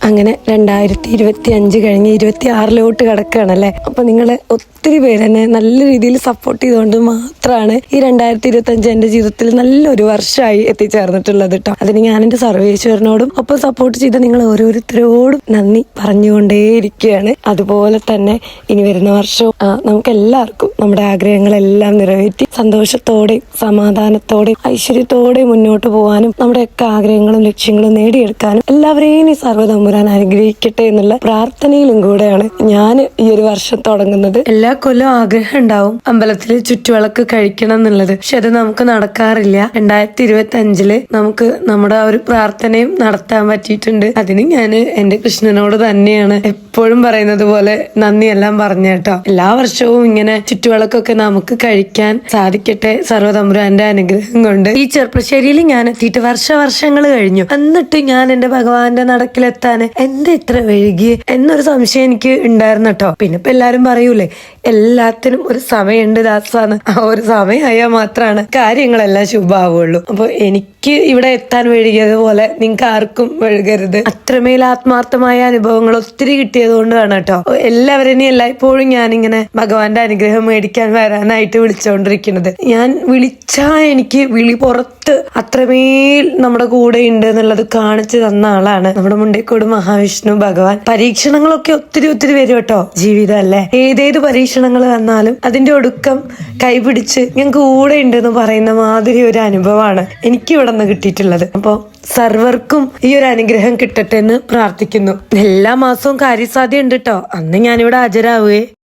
അങ്ങനെ രണ്ടായിരത്തി ഇരുപത്തി അഞ്ച് കഴിഞ്ഞ് ഇരുപത്തി ആറിലോട്ട് കിടക്കുകയാണല്ലേ? അപ്പൊ നിങ്ങൾ ഒത്തിരി പേര് എന്നെ നല്ല രീതിയിൽ സപ്പോർട്ട് ചെയ്തുകൊണ്ട് മാത്രമാണ് ഈ രണ്ടായിരത്തി ഇരുപത്തി അഞ്ച് എന്റെ ജീവിതത്തിൽ നല്ലൊരു വർഷമായി എത്തിച്ചേർന്നിട്ടുള്ളത് കേട്ടോ അതിന് ഞാൻ എന്റെ സർവേശ്വരനോടും ഒപ്പം സപ്പോർട്ട് ചെയ്ത നിങ്ങൾ ഓരോരുത്തരോടും നന്ദി പറഞ്ഞുകൊണ്ടേയിരിക്കുകയാണ്. അതുപോലെ തന്നെ ഇനി വരുന്ന വർഷവും നമുക്ക് എല്ലാവർക്കും നമ്മുടെ ആഗ്രഹങ്ങളെല്ലാം നിറവേറ്റി സന്തോഷത്തോടെയും സമാധാനത്തോടെയും ഐശ്വര്യത്തോടെയും മുന്നോട്ട് പോകാനും നമ്മുടെയൊക്കെ ആഗ്രഹങ്ങളും ലക്ഷ്യങ്ങളും നേടിയെടുക്കാനും എല്ലാവരെയും ഈ സർവതമ്പുരാൻ അനുഗ്രഹിക്കട്ടെ എന്നുള്ള പ്രാർത്ഥനയിലും കൂടെയാണ് ഞാൻ ഈ ഒരു വർഷം തുടങ്ങുന്നത്. എല്ലാ കൊല്ലവും ആഗ്രഹം ഉണ്ടാവും അമ്പലത്തിൽ ചുറ്റുവിളക്ക് കഴിക്കണം എന്നുള്ളത്. പക്ഷെ അത് നമുക്ക് നടക്കാറില്ല. രണ്ടായിരത്തി ഇരുപത്തി അഞ്ചിൽ നമുക്ക് നമ്മുടെ ആ ഒരു പ്രാർത്ഥനയും നടത്താൻ പറ്റിയിട്ടുണ്ട്. അതിന് ഞാൻ എന്റെ കൃഷ്ണനോട് തന്നെയാണ് എപ്പോഴും പറയുന്നത് പോലെ നന്ദിയെല്ലാം പറഞ്ഞു കേട്ടോ. എല്ലാ വർഷവും ഇങ്ങനെ ചുറ്റുവിളക്കൊക്കെ നമുക്ക് കഴിക്കാൻ സാധിക്കട്ടെ സർവതമ്പുരാന്റെ അനുഗ്രഹം കൊണ്ട്. ഈ ചെറുപ്പശ്ശേരിയിൽ ഞാൻ എത്തിയിട്ട് വർഷ വർഷങ്ങൾ കഴിഞ്ഞു. എന്നിട്ട് ഞാൻ എന്റെ ഭഗവാന്റെ നടക്കിലെത്താൻ എന്താ ഇത്ര വൈകി എന്നൊരു സംശയം എനിക്ക് ഉണ്ടായിരുന്നു കേട്ടോ. പിന്നെ ഇപ്പൊ എല്ലാരും പറയൂലേ എല്ലാത്തിനും ഒരു സമയമുണ്ട് ദാസാന്ന്. ആ ഒരു സമയമായാൽ മാത്രമാണ് കാര്യങ്ങളെല്ലാം ശുഭാവുള്ളൂ. അപ്പൊ എനിക്ക് ഇവിടെ എത്താൻ വഴുകിയതുപോലെ നിങ്ങൾക്ക് ആർക്കും വഴുകരുത്. അത്രമേൽ ആത്മാർത്ഥമായ അനുഭവങ്ങൾ ഒത്തിരി കിട്ടിയത് കൊണ്ടാണ് കേട്ടോ. എല്ലാവരെയും എല്ലായ്പ്പോഴും ഇങ്ങനെ ഭഗവാന്റെ അനുഗ്രഹം മേടിക്കാൻ വരാനായിട്ട് വിളിച്ചുകൊണ്ടിരിക്കുന്നത് ഞാൻ വിളിച്ചാ എനിക്ക് വിളി പുറത്ത് അത്രമേൽ നമ്മുടെ കൂടെ ഉണ്ട് എന്നുള്ളത് കാണിച്ചു തന്ന ആളാണ് നമ്മുടെ മുണ്ടേക്കോട് മഹാവിഷ്ണു ഭഗവാൻ. പരീക്ഷണങ്ങളൊക്കെ ഒത്തിരി ഒത്തിരി വരും കേട്ടോ ജീവിതം അല്ലേ ഏതേത് പരീക്ഷണങ്ങൾ വന്നാലും അതിന്റെ ഒടുക്കം കൈപിടിച്ച് ഞാൻ കൂടെ ഉണ്ട് എന്ന് പറയുന്ന മാതിരി ഒരു അനുഭവമാണ് എനിക്ക് ഇവിടെ നിന്ന് കിട്ടിയിട്ടുള്ളത്. അപ്പോ സർവർക്കും ഈ ഒരു അനുഗ്രഹം കിട്ടട്ടെ എന്ന് പ്രാർത്ഥിക്കുന്നു. എല്ലാ മാസവും കാര്യസാധ്യ ഉണ്ട് കേട്ടോ. അന്ന് ഞാനിവിടെ ഹാജരാവുകയെ.